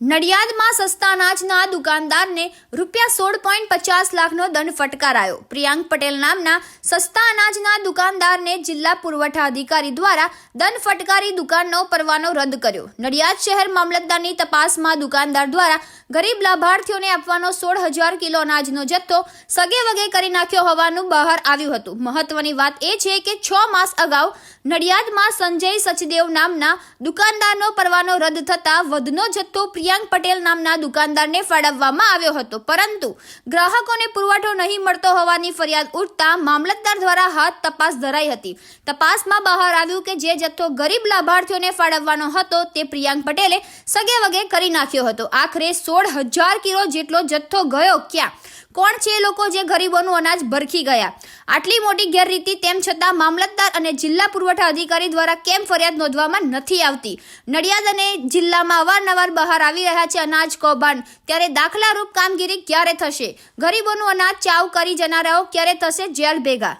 નડિયાદમાં સસ્તા અનાજના દુકાનદારને રૂપિયા સોળ પોઈન્ટ પચાસ લાખનો દંડ ફટકારાયો. પ્રિયાંક પટેલ નામના સસ્તા અનાજના દુકાનદારને જિલ્લા પુરવઠા અધિકારી દ્વારા દંડ ફટકારી દુકાનનો પરવાનો રદ કર્યો. નડિયાદ શહેર મામલતદારની તપાસમાં દુકાનદાર દ્વારા ગરીબ લાભાર્થીઓને આપવાનો સોળ હજાર કિલો અનાજનો જથ્થો સગે વગે કરી નાખ્યો હોવાનું બહાર આવ્યું હતું. મહત્વની વાત એ છે કે છ માસ અગાઉ નડિયાદમાં સંજય સચદેવ નામના દુકાનદારનો પરવાનો રદ થતા વધનો જથ્થો પ્રિયાંક પટેલ નામના દુકાનદારને ફાળવવામાં આવ્યો હતો. પરંતુ ગ્રાહકોને પુરવઠો નહીં મળતો હોવાની ફરિયાદ ઉઠતા મામલતદાર દ્વારા હાથ તપાસ ધરાઈ હતી. તપાસમાં બહાર આવ્યું કે જે જથ્થો ગરીબ લાભાર્થીઓને ફાળવવાનો હતો તે પ્રિયાંક પટેલે સગે વગે કરી નાખ્યો હતો. આખરે સોળ હજાર કિલો જેટલો જથ્થો ગયો ક્યાં? કોણ છે લોકો જે ગરીબોનું અનાજ ભરખી ગયા? આટલી મોટી ગેરરીતિ તેમ છતાં મામલતદાર અને જિલ્લા પુરવઠા અધિકારી દ્વારા કેમ ફરિયાદ નોંધવામાં નથી આવતી? નડિયાદ અને જિલ્લામાં અવારનવાર બહાર આવી રહ્યા છે અનાજ કૌભાંડ. ત્યારે દાખલારૂપ કામગીરી ક્યારે થશે? ગરીબોનું અનાજ ચાવ કરી જનારાઓ ક્યારે થશે? જેલ ભેગા